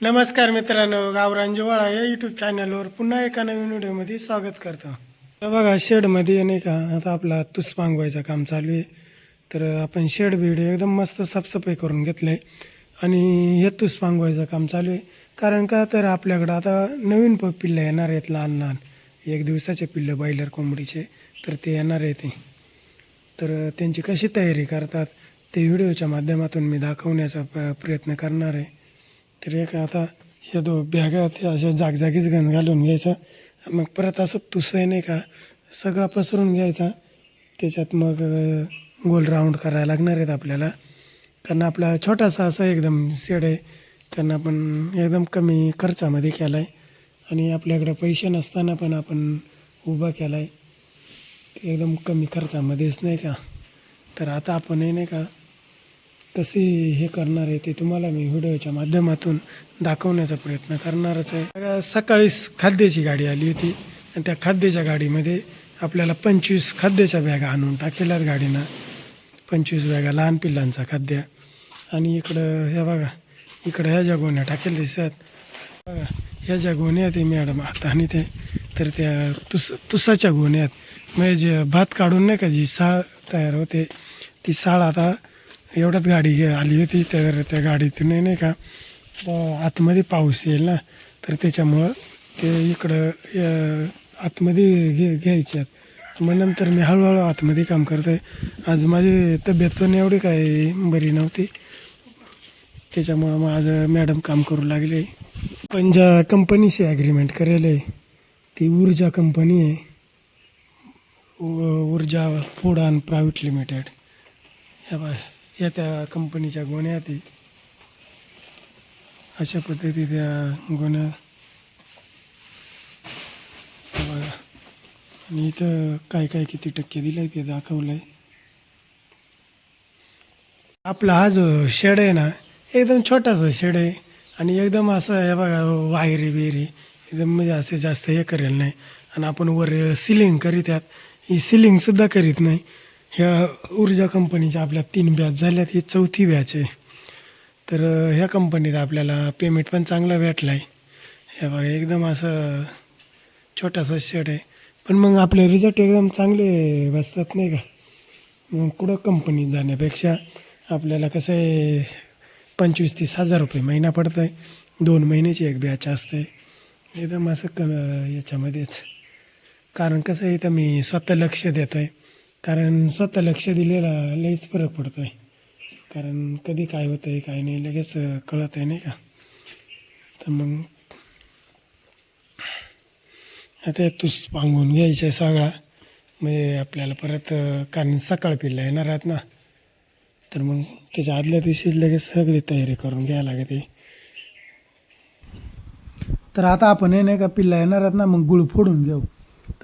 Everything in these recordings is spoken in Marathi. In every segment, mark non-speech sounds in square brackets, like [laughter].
नमस्कार मित्रांनो गावरान जिवाळा या युट्यूब चॅनलवर पुन्हा एका नवीन व्हिडिओमध्ये स्वागत करतो. तर बघा शेडमध्ये नाही का आता आपला तुस पांगवायचं काम चालू आहे. तर आपण शेड बिड एकदम मस्त साफसफाई करून घेतलं आहे आणि हे तुस पांगवायचं काम चालू आहे. कारण का तर आपल्याकडं आता नवीन प पिल्लं येणार आहेत लहान लहान. एक दिवसाचे पिल्लं बॉयलर कोंबडीचे तर ते येणार आहे ते तर त्यांची कशी तयारी करतात ते व्हिडिओच्या माध्यमातून मी दाखवण्याचा प प्रयत्न करणार आहे. तर एक आता ह्या दो बॅगा त्या अशा जागजागीच घन घालून घ्यायचा. मग परत असं तुसं नाही का? सगळा पसरून घ्यायचा. त्याच्यात मग गोल राऊंड करायला लागणार आहेत आपल्याला. कारण आपला छोटासा असा एकदम शेड आहे. कारण आपण एकदम कमी खर्चामध्ये केला आहे आणि आपल्याकडं पैसे नसताना पण आपण उभा केला आहे एकदम कमी खर्चामध्येच नाही का? तर आता आपण नाही का कसे हे करणार आहे ते तुम्हाला मी व्हिडिओच्या माध्यमातून दाखवण्याचा प्रयत्न करणारच आहे. सकाळीच खाद्याची गाडी आली होती आणि त्या खाद्याच्या गाडीमध्ये आपल्याला पंचवीस खाद्याच्या बॅगा आणून टाकेल्यात गाडीनं. पंचवीस बॅगा लहान पिल्लांचा खाद्य. आणि इकडं हे बघा इकडं ह्या ज्या गोण्या टाकेल दिसतात बघा ह्या ज्या गोण्या आहे मॅडम हाताने ते तर त्या तुस तुसाच्या गोण्यात म्हणजे जे भात काढून नाही का जी साळ तयार होते ती साळ आता एवढ्यात गाडी घे आली होती तर त्या गाडीतून नाही का? आतमध्ये पाऊस येईल ना तर त्याच्यामुळं ते इकडं आतमध्ये घे घ्यायचे आहेत. मग नंतर मी हळूहळू आतमध्ये काम करतोय. आज माझी तब्येत पण एवढी काय बरी नव्हती. त्याच्यामुळं मग आज मॅडम काम करू लागले. पण ज्या कंपनीशी ॲग्रीमेंट करेल आहे ती ऊर्जा कंपनी आहे. Urja food and private limited. या बाय. या त्या कंपनीच्या गोण्या आहेत. अशा पद्धती त्या गोण्या आणि इथं काय काय किती टक्के दिलं आहे ते दाखवलं आहे आपला हा जो शेड आहे ना एकदम छोटासा शेड आहे. आणि एकदम असं हे बघा वायरी बिरी एकदम म्हणजे असं जास्त हे करेल नाही. आणि आपण वर सिलिंग करीत आहात. ही सिलिंगसुद्धा करीत नाही. ह्या ऊर्जा कंपनीच्या आपल्या तीन बॅच झाल्यात. ही चौथी बॅच आहे. तर ह्या कंपनीत आपल्याला पेमेंट पण चांगला भेटला आहे हे बघा एकदम असं छोटासा शेड आहे. पण मग आपले रिझल्ट एकदम चांगले बसतात नाही का? मग कुठं कंपनीत जाण्यापेक्षा आपल्याला कसं आहे पंचवीस तीस हजार रुपये महिना पडतो आहे दोन महिन्याची एक बॅच असते. एकदम असं क याच्यामध्येच. कारण कसं आहे इथं मी स्वतः लक्ष देतो आहे कारण स्वतः लक्ष दिलेला लईच फरक पडतो आहे कारण कधी काय होतं आहे काय नाही लगेच कळत आहे नाही का? तर मग आता तूच पांगून घ्यायचं सगळा. म्हणजे आपल्याला परत कारण सकाळ पिल्ला येणार आहेत ना? तर मग त्याच्या आदल्या दिवशीच लगेच सगळी तयारी करून घ्यायला लागते. तर आता आपण हे नाही का पिल्ला येणार आहेत ना मग गुळ फोडून घेऊ.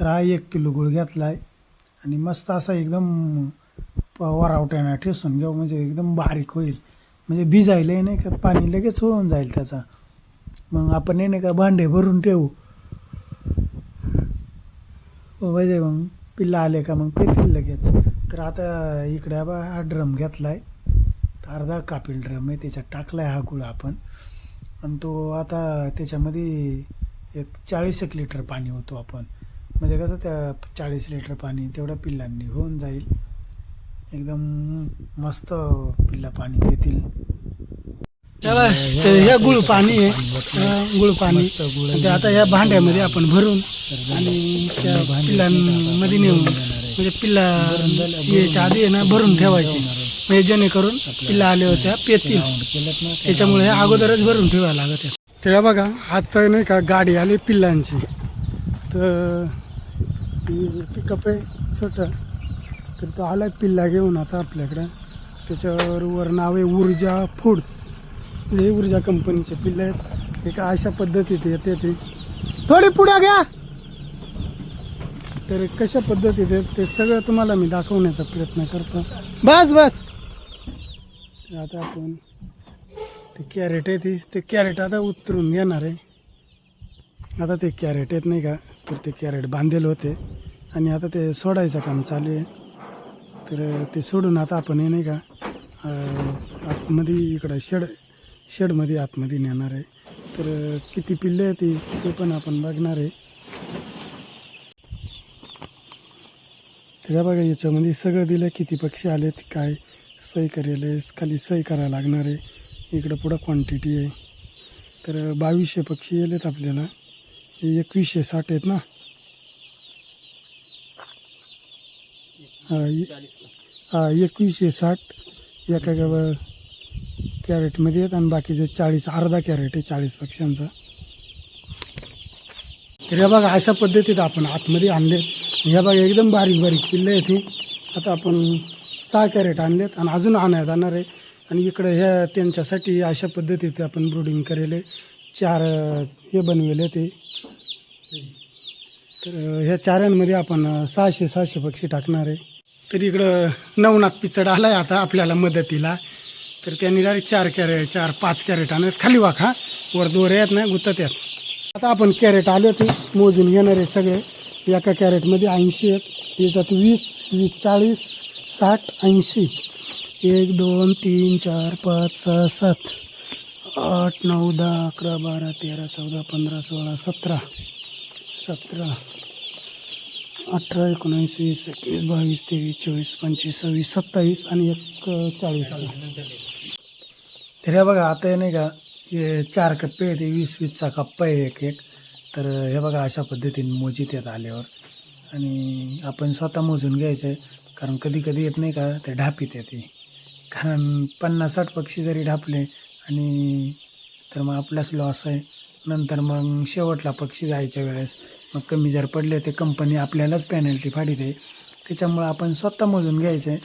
तर हा एक किलो गुळ घेतला आहे आणि मस्त असा एकदम प- वरावट्यानं ठेसून घेऊ म्हणजे एकदम बारीक होईल. म्हणजे भिजायला नाही का पाणी लगेच होऊन जाईल त्याचा. मग आपण नाही का भांडे भरून ठेवू. म्हणजे मग पिल्ला आले का मग पेतील लगेच. तर आता इकडे बा हा ड्रम घेतला आहे तर अर्धा कापील ड्रम आहे त्याच्यात टाकला आहे हा गुळ आपण. आणि तो आता त्याच्यामध्ये एक चाळीस एक लिटर पाणी होतो आपण. म्हणजे कसं त्या चाळीस लिटर पाणी तेवढ्या पिल्लांनी होऊन जाईल. एकदम मस्त पिल्ला पाणी देतील हे गुळ पाणी आहे. गुळ पाणी. ते आता या भांड्यामध्ये आपण भरून आणि त्या पिल्लांमध्ये नेऊन म्हणजे पिल्ला यायच्या आधी आहे ना भरून ठेवायचे. म्हणजे जेणेकरून पिल्ला आले होत्या पेतील त्याच्यामुळे अगोदरच भरून ठेवायला लागत तर बघा आता नाही का गाडी आली पिल्लांची. तर पिकअप आहे छोटं. तर तो आला पिल्ला घेऊन आता आपल्याकडं. त्याच्यावर वर नाव आहे ऊर्जा फूड्स. म्हणजे ऊर्जा कंपनीचे पिल्ले आहेत. एका अशा पद्धतीत येते ते. थोडी पुढे घ्या! तर कशा पद्धतीत आहेत ते सगळं तुम्हाला मी दाखवण्याचा प्रयत्न करतो. बस बस! आता आपण ते कॅरेट आहे ती. ते कॅरेट आता उतरून घेणार आहे. आता ते कॅरेट येत नाही का? तर ते कॅरेट बांधेल होते. आणि आता ते सोडायचं काम चालू आहे. तर ते सोडून आता आपण हे नाही का आतमध्ये इकडं शेड शेडमध्ये आतमध्ये नेणार आहे. तर किती पिल्ले आहेत ती ते पण आपण बघणार आहे. तर या बघा याच्यामध्ये सगळं दिलं किती पक्षी आलेत काय सही करेल आहे खाली सही करायला लागणार आहे. इकडं पुढं क्वांटिटी आहे. तर बावीसशे पक्षी येलेत आपल्याला. हे एकवीसशे साठ आहेत ना? हा एकवीसशे साठ एका गावा कॅरेटमध्ये आहेत आणि बाकीचे चाळीस अर्धा कॅरेट आहे चाळीस पक्ष्यांचा. तर या बघा अशा पद्धतीत आपण आतमध्ये आणले. ह्या बघा एकदम बारीक बारीक पिल्ले आहेत ही. आता आपण सहा कॅरेट आणलेत आणि अजून आणण्यात आणणार आहे. आणि इकडं ह्या त्यांच्यासाठी अशा पद्धतीत आपण ब्रुडिंग करेले. चार हे बनवेले ते. तर ह्या चाऱ्यांमध्ये आपण सहाशे सहाशे पक्षी टाकणार आहे. तर इकडं नवनाथ पिचड आला आहे आता आपल्याला मदतीला. तर त्यांनी डायरेक्ट चार कॅरेट चार पाच कॅरेट आणत खाली वाख. हा वर दोर येत नाही गुतत येत. आता आपण कॅरेट आले ते मोजून घेणार आहे सगळे. एका कॅरेटमध्ये ऐंशी आहेत. याच्यात वीस वीस चाळीस साठ ऐंशी. एक दोन तीन चार पाच सहा सात आठ नऊ दहा अकरा बारा तेरा चौदा पंधरा सोळा सतरा. सतरा अठरा एकोणीस वीस एकवीस बावीस तेवीस चोवीस पंचवीस सव्वीस सत्तावीस आणि एक चाळीस तर हे बघा आता हे नाही का हे चार कप्पे आहेत वीस वीसचा कप्पा आहे एक एक. तर हे बघा अशा पद्धतीने मोजीत येत आल्यावर. आणि आपण स्वतः मोजून घ्यायचं आहे कारण कधी कधी येत नाही का ते ढापीत येते. कारण पन्नास साठ पक्षी जरी ढापले आणि तर मग आपलाच लॉस आहे. नंतर मग शेवटला पक्षी जायच्या वेळेस मग कमी जर पडले ते कंपनी आपल्यालाच पॅनल्टी फाडीते. त्याच्यामुळं आपण स्वतः मोजून घ्यायचं आहे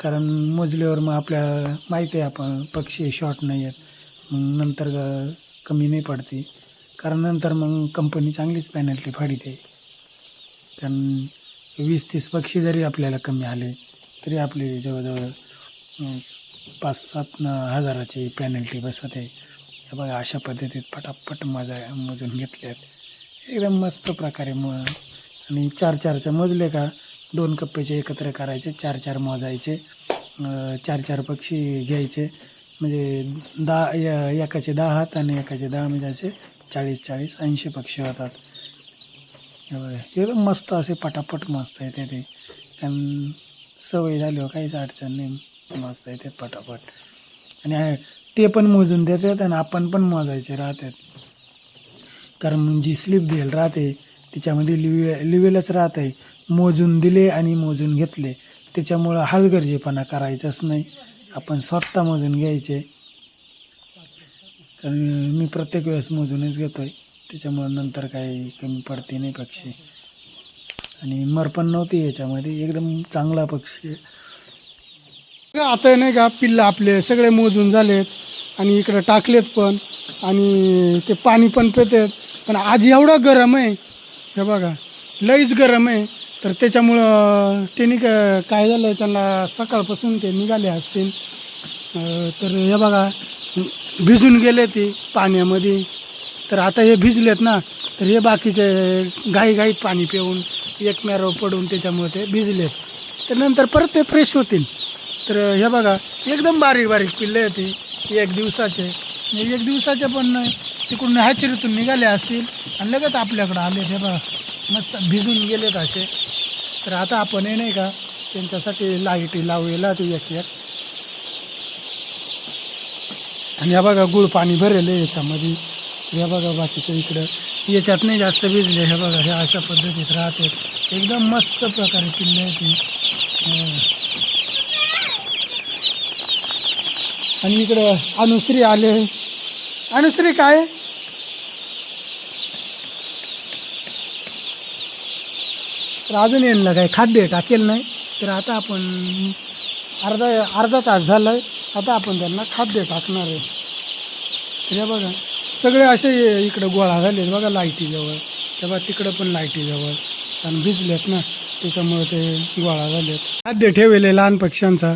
कारण मोजल्यावर मग आपल्याला माहिती आहे आपण पक्षी शॉर्ट नाही आहेत. मग नंतर ग- कमी नाही पडते. कारण नंतर मग कंपनी चांगलीच पॅनल्टी फाडीते. कारण वीस तीस पक्षी जरी आपल्याला कमी आले तरी आपले जवळजवळ पाच सात हजाराची पॅनल्टी बसत. आहे हे बघा अशा पद्धतीत पटापट मजा मोजून घेतल्यात. एकदम मस्त प्रकारे म आणि चार चारच्या मोजले का दोन कप्पेचे एकत्र करायचे चार चार मोजायचे चार चार पक्षी घ्यायचे. म्हणजे दहा या- एकाचे दहा हात आणि एकाचे दहा म्हणजे असे चाळीस चाळीस ऐंशी पक्षी होतात. एकदम मस्त असे पटापट मस्त येते ते. कारण सवय झाल्यावर हो, काहीच अडचण नाही. मस्त येतात पटापट. आणि ते पण मोजून देतात आणि आपण पण मोजायचे राहतात. कारण जी स्लिप देईल राहते तिच्यामध्ये लिवे लिवेलच राहते मोजून दिले आणि मोजून घेतले. त्याच्यामुळं हलगर्जीपणा करायचाच नाही. आपण स्वतः मोजून घ्यायचे. कारण मी प्रत्येक वेळेस मोजूनच घेतोय. त्याच्यामुळं नंतर काही कमी पडते नाही पक्षी. आणि मर पण नव्हती याच्यामध्ये. एकदम चांगला पक्षी आता नाही का पिल्लं आपले सगळे मोजून झालेत. आणि इकडं टाकलेत पण आणि ते पाणी पण पितात. पण आज एवढं गरम आहे हे बघा लईच गरम आहे. तर त्याच्यामुळं त्यांनी का काय झालं आहे त्यांना सकाळपासून ते निघाले असतील. तर हे बघा भिजून गेले ते पाण्यामध्ये. तर आता हे भिजलेत ना तर हे बाकीचे घाई घाईत पाणी पिऊन एक मॅरो पडून त्याच्यामुळे ते भिजलेत तर नंतर परत ते फ्रेश होतील. तर हे बघा एकदम बारीक बारीक पिल्ले होते एक दिवसाचे. एक दिवसाचे पण नाही तिकडून हॅचरीतून निघाले असतील आणि लगेच आपल्याकडं आले. हे बघा मस्त भिजून गेलेत असे. तर आता आपण हे नाही का त्यांच्यासाठी लाईटी लावलेला ते एक एक. आणि या बघा गुळ पाणी भरेल आहे याच्यामध्ये. हे बघा बाकीचं इकडं. याच्यात नाही जास्त भिजले हे बघा हे अशा पद्धतीत राहते एकदम मस्त प्रकारे किल्ले आहेत ही. हं. आणि इकडं अनुश्री आले. अनुश्री काय? तर अजून येईल काय खाद्य टाकेल नाही. तर आता आपण अर्धा अर्धा तास झाला आहे आता आपण त्यांना खाद्य टाकणार आहे. हे बघा सगळे असे इकडं गोळा झाले बघा लाईटीजवळ. तेव्हा तिकडं पण लाईटीजवळ. कारण भिजलेत ना त्याच्यामुळे ते गोळा झालेत. खाद्य ठेवले लहान पक्ष्यांचा.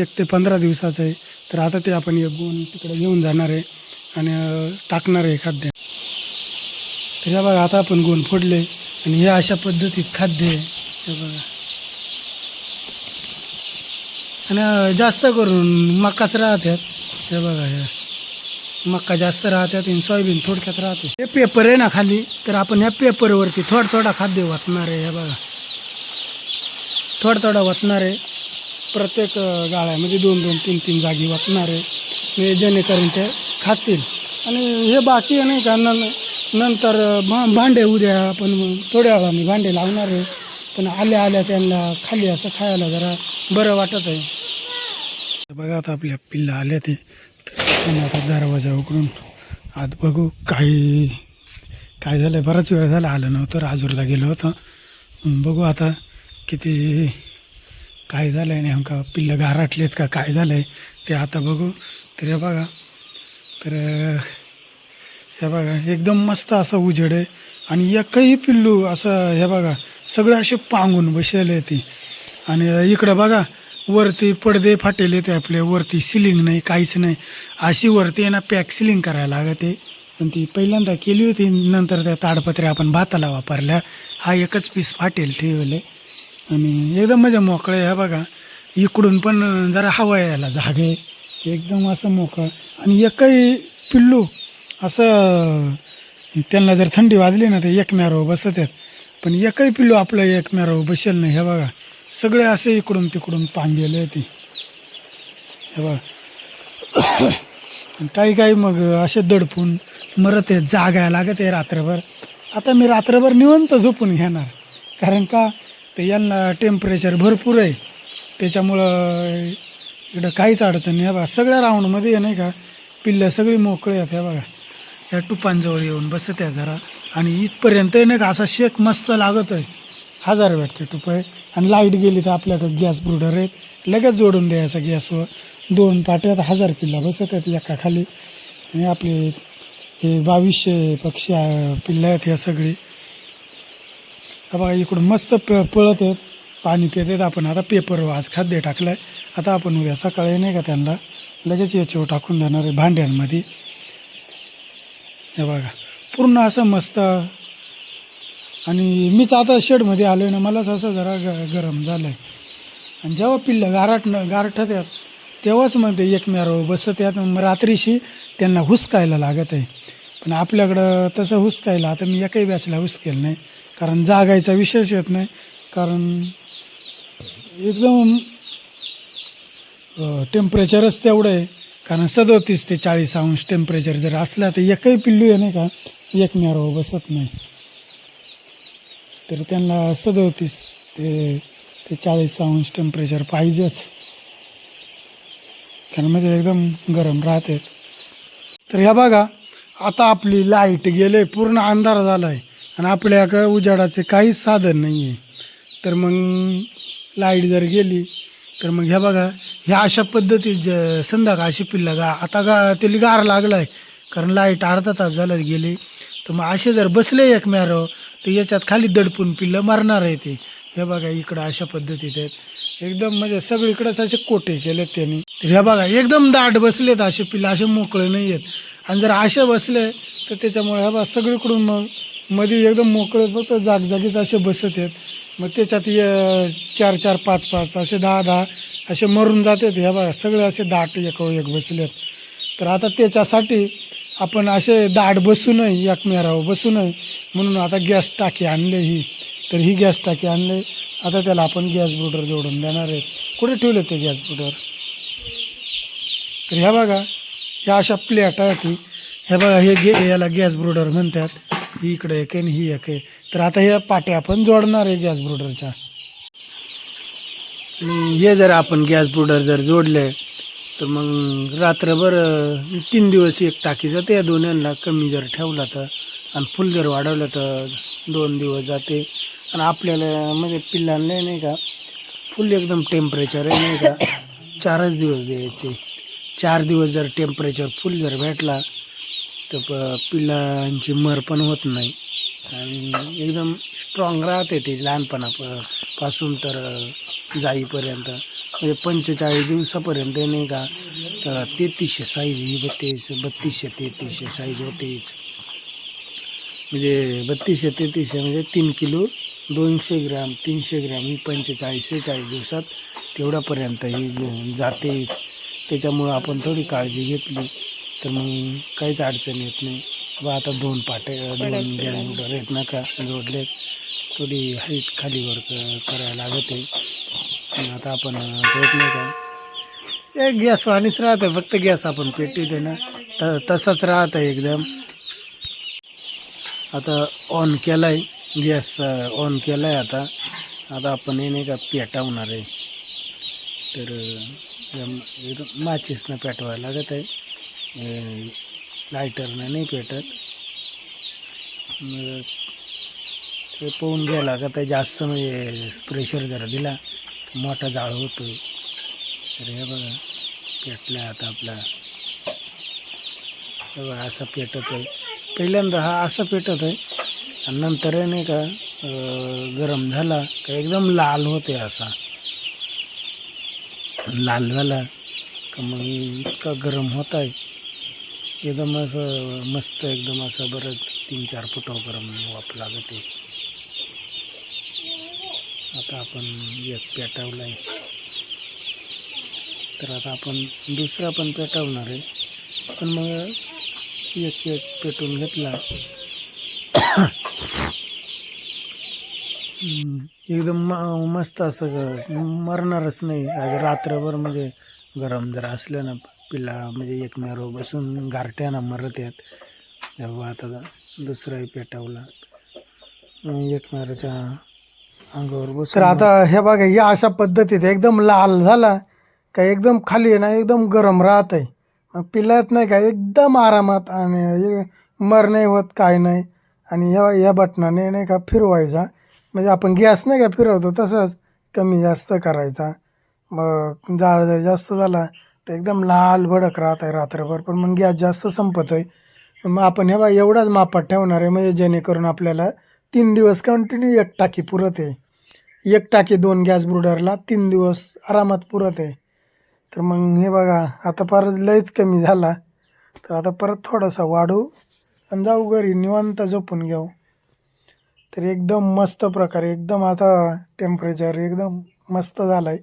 एक ते पंधरा दिवसाचं आहे. तर आता ते आपण एक गुण तिकडे घेऊन जाणार आहे आणि टाकणार आहे खाद्य. तर हे बघा आता आपण गुण फोडले आणि हे अशा पद्धतीत खाद्य आहे. हे बघा. आणि जास्त करून मकाच राहतात हे बघा ह्या मक्का जास्त राहतात आणि सोयाबीन थोडक्यात राहते. हे पेपर आहे ना खाली तर आपण ह्या पेपरवरती थोडा थोडा खाद्य वाचणार आहे हे बघा. थोडा थोडा वाचणार आहे. प्रत्येक गाळ्यामध्ये दोन दोन तीन तीन जागी वाटणार आहे म्हणजे जेणेकरून ते खातील. आणि हे बाकी आहे नाही का नं- नंतर भा भांडे उद्या आपण थोड्या वेळाने भांडे लावणार आहे. पण आल्या आल्या त्यांना खाली असं खायला जरा बरं वाटत आहे. बघा आता आपल्या पिल्ला आल्या ते. तर त्यांना आता दरवाजा उघडून आत बघू काही काय झालं बराच वेळ झाला आलं नव्हतं. राजूरला गेलो होतं. बघू आता किती काय झालं आहे नेमका? पिल्लं गारटलेत का? काय झालं आहे ते आता बघू. तर हे बघा. तर हे बघा. एकदम मस्त असं उजेड आहे. आणि एकही पिल्लू असं हे बघा सगळं असे पांगून बसलेले ती. आणि इकडं बघा वरती पडदे फाटेले ते आपले. वरती सिलिंग नाही काहीच नाही. अशी वरती आहे ना पॅक सिलिंग करायला लागते पण ती पहिल्यांदा केली होती नंतर त्या ताडपत्र्या आपण भाताला वापरल्या. हा एकच पीस फाटेल ठेवले. आणि एकदम म्हणजे मोकळे आहे बघा. इकडून पण जरा हवा यायला जाग. आहे एकदम असं मोकळं. आणि एकही पिल्लू असं त्यांना जर थंडी वाजली ना ते एकमेरावर बसत आहेत. पण एकही पिल्लू आपलं एकमेरावर बसेल नाही हे बघा. सगळे असे इकडून तिकडून पान गेले ते. हे बघा. [coughs] काही काही मग असे दडपून मरत आहेत जागायला लागत आहे रात्रभर. आता मी रात्रभर निवंत झोपून घेणार. कारण का? तर यांना टेम्परेचर भरपूर आहे. त्याच्यामुळं इकडं काहीच अडचण नाही. बघा सगळ्या राऊंडमध्ये आहे नाही का पिल्लं सगळी मोकळी आहेत. ह्या बघा या टुपांजवळ येऊन बसत आहे जरा. आणि इथपर्यंत नाही का असा शेक मस्त लागत आहे हजार वॅटचे टुप आहे. आणि लाइट गेली तर आपल्याकडे गॅस ब्रुडर आहेत लगेच जोडून द्यायचा गॅसवर दोन पाट्यात हजार पिल्ला बसत आहेत एका खाली. आणि आपले हे बावीसशे पक्षी आहे, पिल्लं आहेत ह्या सगळी. बघा इकडून मस्त प पळत आहेत. पाणी पित आहेत आपण. आता पेपर आज खाद्य टाकलं आहे आता आपण उद्या सकाळी नाही का त्यांना लगेच याच्यावर टाकून देणार आहे भांड्यांमध्ये. हे बघा पूर्ण असं मस्त. आणि मीच आता शेडमध्ये आलो आहे ना मलाच असं जरा ग गरम झालं आहे आणि जेव्हा पिल्लं गारट गारठत आहेत तेव्हाच मग ते एकमेरावर बसत आहेत. मग रात्रीशी त्यांना हुसकायला लागत आहे. पण आपल्याकडं तसं हुसकायला आता मी एकही बॅचला हुसकेल नाही. कारण जागायचा विषयच येत नाही. कारण एकदम टेम्परेचरच तेवढं आहे. कारण सदोतीस ते चाळीस अंश टेम्परेचर जर असला तर एकही पिल्लू आहे नाही का? एक एकमेरावर बसत नाही. तर त्यांना सदोतीस ते ते चाळीस अंश टेम्परेचर पाहिजेच. कारण म्हणजे एकदम गरम राहते तर ह्या बघा आता आपली लाइट गेले पूर्ण अंधार झाला आहे आणि आपल्याकडं उजाडाचे काहीच साधन नाही आहे तर मग लाइट जर गेली तर मग ह्या बघा ह्या अशा पद्धतीत ज संध्याकाळशी पिल्ला गा आता गा त्याला गार लागला आहे कारण लाइट अर्धा तास झालं गेली. तर मग असे जर बसले एकमेरावर तर याच्यात खाली दडपून पिल्लं मारणार आहे ते. हे बघा इकडं अशा पद्धतीत आहेत. एकदम म्हणजे सगळीकडेच असे कोटे केलेत त्यांनी. तर ह्या बघा एकदम दाट बसलेत असे पिल्लं असे मोकळे नाही आहेत आणि जर असे बसले तर त्याच्यामुळे ह्या बघा सगळीकडून मग मध्ये एकदम मोकळं फक्त जागजागीच असे बसत आहेत. मग त्याच्यात ये- चार चार पाच पाच असे दहा दहा असे मरून जातात ह्या बघा सगळे असे दाट एक एक बसलेत तर आता त्याच्यासाठी आपण असे दाट बसू नये एकमेरावर बसू नये. म्हणून आता गॅस टाकी आणले ही. तर ही गॅस टाकी आणले. आता त्याला आपण गॅस ब्रुडर जोडून देणार आहेत कुठे ठेवले ते गॅस ब्रुडर तर ह्या बघा ह्या अशा प्लेट आहे ह्या बघा हे गे याला गॅस ब्रुडर म्हणतात. ही इकडे एक आहे आणि ही एक आहे. तर आता ह्या पाट्या आपण जोडणार आहे गॅस ब्रुडरच्या. आणि हे जर आपण गॅस ब्रुडर जर जोडले तर मग रात्रभर तीन दिवस एक टाकी जाते. या दोन्यांना कमी जर ठेवला तर आणि फुल जर वाढवलं तर दोन दिवस जाते. आणि आपल्याला म्हणजे पिल्लांना नाही का फुल एकदम टेम्परेचर आहे नाही का. चारच दिवस द्यायचे. चार दिवस जर टेम्परेचर फुल जर भेटला तर प पिल्लांची मर पण होत नाही. आणि एकदम स्ट्रॉंग राहते ते लहानपणा पासून तर जाईपर्यंत. म्हणजे पंचेचाळीस दिवसापर्यंत नाही का तर तेहतीसशे साईज ही बत्तीस बत्तीसशे तेहतीसशे साईज होतेच. म्हणजे बत्तीसशे तेहतीसशे म्हणजे तीन किलो दोनशे ग्रॅम तीनशे ग्रॅम ही पंचेचाळीस चाळीस दिवसात तेवढ्यापर्यंत ही जातेच. त्याच्यामुळं आपण थोडी काळजी घेतली. तर मग काहीच अडचण येत नाही. बा आता दोन पाटे दोन गॅस आहेत ना का जोडलेत थोडी हाईट खालीवर करायला लागत आहे. आता आपण कळत नाही का एक गॅस वाणीच राहतं फक्त गॅस आपण पेटीत आहे ना. त तसंच राहतं एकदम. आता ऑन केला आहे गॅस ऑन केला आहे आता. आता आपण हे नाही का पेटवणार आहे. तर माचीसनं पेटवायला लागत आहे. लायटरनं नाही पेटत। मग ते पोहून गेला का ते जास्त म्हणजे प्रेशर जरा दिला मोठा जाळ होतो तर हे बघा पेटला आता आपला. हे बघा असा पेटत आहे पहिल्यांदा हा असा पेटत आहे आणि नंतर नाही का गरम झाला का एकदम लाल होते असा. लाल झाला का मग इतका गरम होत आहे एकदम असं मस्त एकदम असं बरंच तीन चार फुट गरम वाप लागत. आहे आता आपण एक पेटवला आहे तर आता आपण दुसरा पण पेटवणार आहे. पण मग एक एक पेटून घेतला. एकदम मस्त असं ग- मरणारच नाही. आज रात्रभर म्हणजे गरम जर असलं ना पिल्ला म्हणजे एकमेरो बसून गारट्यानं मरत आहेत. तेव्हा आता दुसराही पेटवला. एकमेराच्या अंगावर बसून तर आता हे बघा या अशा पद्धतीत एकदम लाल झाला का एकदम खाली आहे ना एकदम गरम राहत आहे. मग पिल्लात नाही का एकदम आरामात आणि मर नाही होत काय नाही. आणि या या बटनाने नाही का फिरवायचा. म्हणजे आपण गॅस नाही का फिरवतो तसंच कमी जास्त करायचा. मग जाळ जर जास्त झाला. तर एकदम लाल भडक राहत आहे रात्रभर. पण मग गॅस जास्त संपत आहे. मग आपण हे बा एवढाच मापात ठेवणार आहे म्हणजे जेणेकरून आपल्याला तीन दिवस कंटिन्यू एक टाकी पुरत आहे. एक टाकी दोन गॅस ब्रुडरला तीन दिवस आरामात पुरत आहे. तर मग हे बघा आता परत लयच कमी झाला. तर आता परत थोडासा वाढू आणि जाऊ घरी निवांत झोपून घेऊ. तर एकदम मस्त प्रकारे एकदम आता टेम्परेचर एकदम मस्त झालं आहे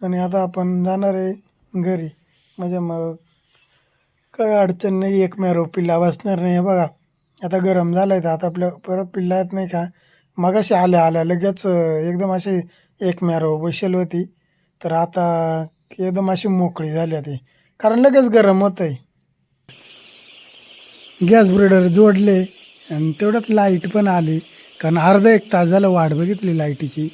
आणि आता आपण जाणार आहे घरी. म्हणजे मग काय अडचण नाही एक मॅरो पिल्ला बसणार नाही. हे बघा आता गरम झालं आहे तर आता आपलं परत पिल्ला येत नाही का? मगाशी आल्या आल्या लगेच एकदम अशी एक मॅरो बसेल होती. तर आता एकदम अशी मोकळी झाली ती कारण लगेच गरम होत आहे गॅस ब्रेडर जोडले आणि तेवढ्यात लाइट पण आली. कारण अर्धा एक तास झालं वाट बघितली लाईटीची.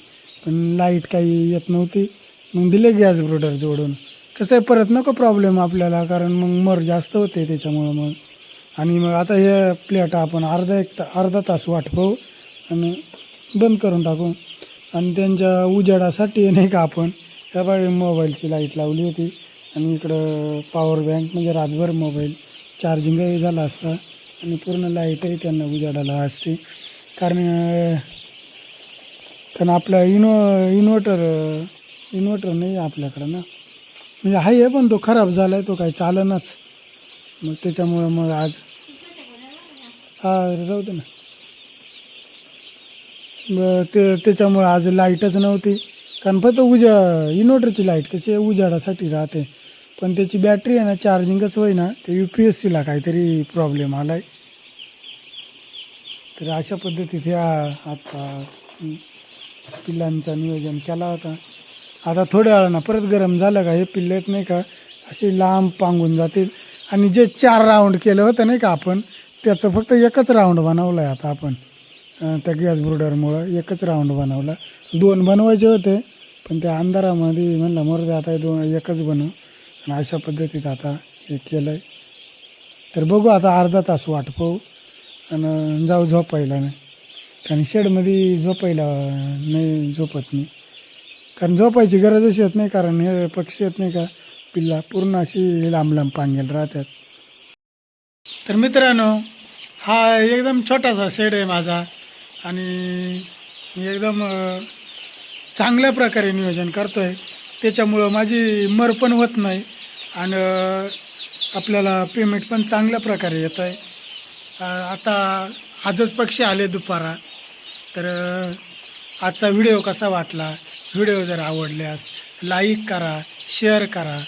पण लाइट काही येत नव्हती. मग दिले गॅस ब्रोडर जोडून. कसं आहे परत नको प्रॉब्लेम आपल्याला कारण मग मर जास्त होते त्याच्यामुळं मग. आणि मग आता हे प्लेट आपण अर्धा एक ता अर्धा तास वाट पाहू आणि बंद करून टाकू. आणि त्यांच्या उजेडासाठी नाही का आपण त्या बाबी मोबाईलची लाइट लावली होती. आणि इकडं पॉवर बँक म्हणजे रातभर मोबाईल चार्जिंगही झाला असता. आणि पूर्ण लाईटही त्यांना उजाडाला असते. कारण कारण आपला इनो इन्व्हर्टर इन्व्हर्टर नाही आहे आपल्याकडं ना. म्हणजे आहे पण तो खराब झाला आहे तो काही चालनाच. मग त्याच्यामुळं मग आज हा राहू दे ना. मग ते त्याच्यामुळं आज लाईटच नव्हती. कारण फक्त उजा इन्व्हर्टरची लाइट कशी आहे? उजाडासाठी राहते. पण त्याची बॅटरी आहे ना चार्जिंगच होई ना ते यू पी एस सीला काहीतरी प्रॉब्लेम आला आहे तर अशा पद्धतीत ह्या आजचा पिलांचा पिल्लांचा नियोजन केला होता. आता थोड्या वेळानं परत गरम झालं का हे पिल्लेत नाही का अशी लांब पांगून जातील. आणि जे चार राऊंड केलं होतं नाही का आपण त्याचं फक्त एकच राऊंड बनवलं आहे आता आपण. त्या गॅस ब्रुडरमुळं एकच राऊंड बनवला. दोन बनवायचे होते पण त्या अंधारामध्ये म्हणलं मरू आता दोन एकच बनव. आणि अशा पद्धतीत आता हे केलं आहे तर बघू आता अर्धा तास वाट पाहू. आणि जाऊ झोपायला नाही. कारण शेडमध्ये झोपायला नाही झोपत नाही कारण झोपायची गरजच येत नाही कारण हे पक्षी येत नाही का? पिल्ला पूर्ण अशी लांब लांब पांगेल राहतात. तर मित्रांनो हा एकदम छोटासा शेड आहे माझा आणि मी एकदम चांगल्या प्रकारे नियोजन करतो आहे त्याच्यामुळं माझी मर पण होत नाही आणि आपल्याला पेमेंट पण चांगल्या प्रकारे येतं आहे आता आजच पक्षी आले दुपारा. तर आजचा व्हिडिओ कसा वाटला? व्हिडिओ जर आवडल्यास लाईक करा शेअर करा.